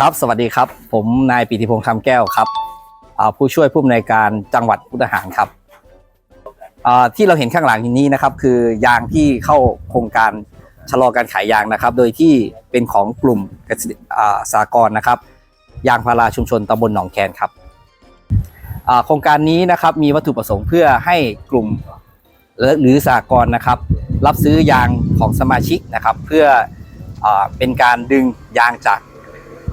ครับสวัสดีครับ ผมนายปิติพงษ์คำแก้วครับผู้ช่วยผู้อำนวยการจังหวัดมุกดาหารครับที่เราเห็นข้างหลังนี้นะครับ คือยางที่เข้าโครงการชะลอการขายยางนะครับ โดยที่เป็นของกลุ่มเกษตรอ่าสากรนะครับ ยางพาราชุมชนตำบลหนองแคนครับโครงการนี้นะครับมีวัตถุประสงค์เพื่อให้กลุ่มหรือสากรนะครับ รับซื้อยางของสมาชิกนะครับ เพื่ออเป็นการดึงยางจาก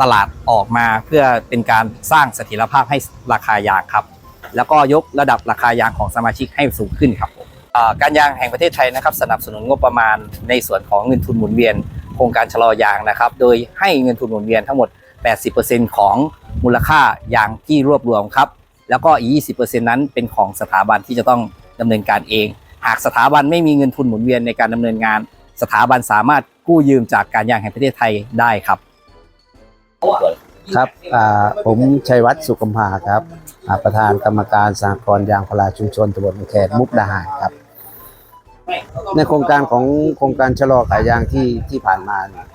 ตลาดออกมาเพื่อเป็นการสร้างเสถียรภาพให้ราคายางครับ แล้วก็ยกระดับราคายางของสมาชิกให้สูงขึ้นครับการยางแห่งประเทศไทยนะครับ สนับสนุนงบประมาณในส่วนของเงินทุนหมุนเวียน โครงการชะลอยางนะครับ โดยให้เงินทุนหมุนเวียนทั้งหมด 80%ของมูลค่ายางที่รวบรวมครับ แล้วก็อีก 20%นั้นเป็นของสถาบันที่จะต้องดำเนินการเอง หากสถาบันไม่มีเงินทุนหมุนเวียนในการดำเนินงาน สถาบันสามารถกู้ยืมจากการยางแห่งประเทศไทยได้ครับ ครับ ผมชัยวัฒน์สุขมภาครับ ประธานกรรมการสหกรณ์ยางพาราชุมชนตำบลแคนมุกดาหารครับ ในโครงการของโครงการชะลอขายยางที่ที่ผ่านมาเนี่ย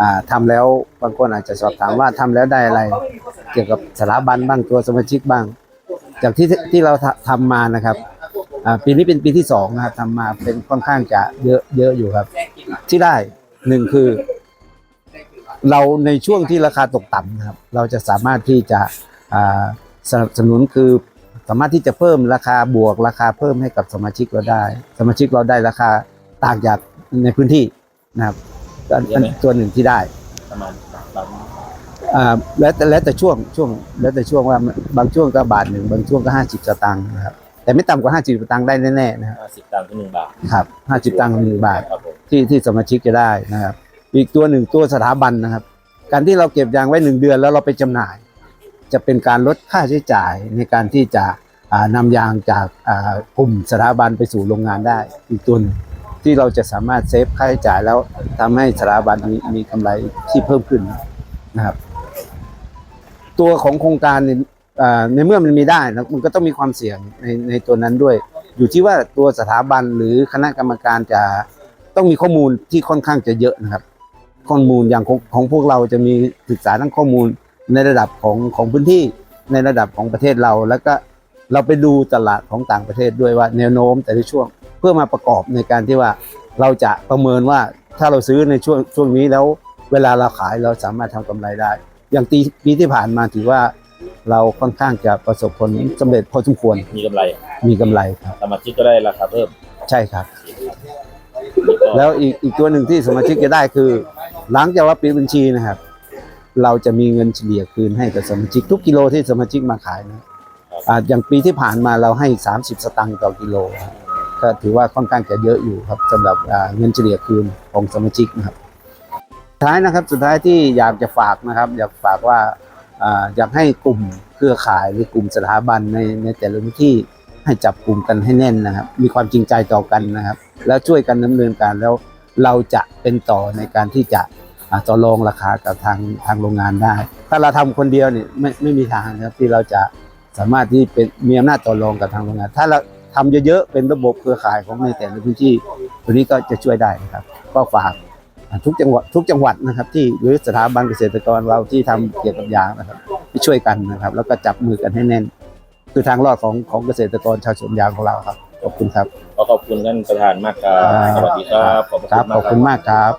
อ่าทำแล้วบางคนอาจจะสอบถามว่าทำแล้วได้อะไร เกี่ยวกับสถาบันบ้างตัวสมาชิกบ้าง จากที่ที่เราทำทำมานะครับปีนี้เป็นปีที่สองนะครับทำมาเป็นค่อนข้างจะเยอะเยอะอยู่ครับ ที่ได้หนึ่งคือ เราในช่วงที่ราคาตกต่ำนะครับ เราจะสามารถที่จะสนับสนุนคือสามารถที่จะเพิ่มราคาบวกราคาเพิ่มให้กับสมาชิกเราได้ สมาชิกเราได้ราคาต่างจากในพื้นที่นะครับอันอันตัวหนึ่งที่ได้ประมาณบางอ่าแล้วแต่แล้วแต่ช่วงช่วง แล้วแต่ช่วงว่าบางช่วงก็บาทหนึ่งบางช่วงก็ห้าสิบสตางค์นะครับแต่ไม่ต่ำกว่าห้าสิบสตางค์ได้แน่ๆนะครับห้าสิบตังค์ถึงหนึ่งบาทครับห้าสิบตังค์หนึ่งบาทที่ที่สมาชิกจะได้นะครับ อีกตัวหนึ่งตัวสถาบันนะครับ การที่เราเก็บยางไว้หนึ่งเดือนแล้วเราไปจำหน่าย จะเป็นการลดค่าใช้จ่ายในการที่จะนำายางจากกลุ่มสถาบันไปสู่โรงงานได้ อีกตัวหนึงที่เราจะสามารถเซฟค่าใช้จ่ายแล้วทำให้สถาบันมีมีกำไรที่เพิ่มขึ้นนะครับ ตัวของโครงการเนี่ยในเมื่อมันมีได้นะมันก็ต้องมีความเสี่ยงในในตัวนั้นด้วย อยู่ที่ว่าตัวสถาบันหรือคณะกรรมการจะต้องมีข้อมูลที่ค่อนข้างจะเยอะนะครับ ข้อมูลอย่างของของพวกเราจะมีศึกษาทั้งข้อมูลในระดับของของพื้นที่ในระดับของประเทศเรา แล้วก็เราไปดูตลาดของต่างประเทศด้วยว่าแนวโน้มแต่ละช่วงเพื่อมาประกอบในการที่ว่าเราจะประเมินว่าถ้าเราซื้อในช่วงช่วงนี้แล้วเวลาเราขายเราสามารถทำกำไรได้ อย่างปีปีที่ผ่านมาถือว่าเราค่อนข้างจะประสบผลสำเร็จพอสมควรมีกำไร มีกำไรครับสมาชิกก็ได้ราคาเพิ่มใช่ครับนี่ก็แล้วอีกอีกตัวหนึ่งที่สมาชิกจะได้คือ หลังจากว่าปิดบัญชีนะครับ เราจะมีเงินเฉลี่ยคืนให้กับสมาชิกทุกกิโลที่สมาชิกมาขายนะอ่าอย่างปีที่ผ่านมาเราให้ 30 สตังค์ต่อกิโลครับก็ถือว่าค่อนข้างจะเยอะอยู่ครับสำหรับอ่าเงินเฉลี่ยคืนของสมาชิกนะครับสุดท้ายนะครับสุดท้ายที่อยากจะฝากนะครับ อยากฝากว่าอ่าอยากให้กลุ่มเครือข่ายหรือกลุ่มสถาบันในในแต่ละพื้นที่ให้จับกลุ่มกันให้แน่นนะครับ มีความจริงใจต่อกันนะครับ แล้วช่วยกันดำเนินการแล้วเราจะเป็นต่อในการที่จะอ่า ต่อรองราคากับทางทางโรงงานได้ ถ้าเราทำคนเดียวเนี่ยไม่ไม่มีทางนะครับที่เราจะสามารถที่เป็นมีอำนาจต่อรองกับทางโรงงาน ถ้าเราทำเยอะๆเป็นระบบเครือข่ายของในแต่ละพื้นที่ตัวนี้ก็จะช่วยได้นะครับก็ฝากอ่าทุกจังหวัดทุกจังหวัดนะครับ ที่หรือสถาบันเกษตรกรเราที่ทำเกี่ยวกับยางนะครับที่ช่วยกันนะครับ แล้วก็จับมือกันให้แน่น คือทางรอดของของเกษตรกรชาวสวนยางของเราครับขอบคุณครับขอขอบคุณท่านประธานมากครับสวัสดีครับขอบพระครับคุณขมาอกบครัคุณบมากครับ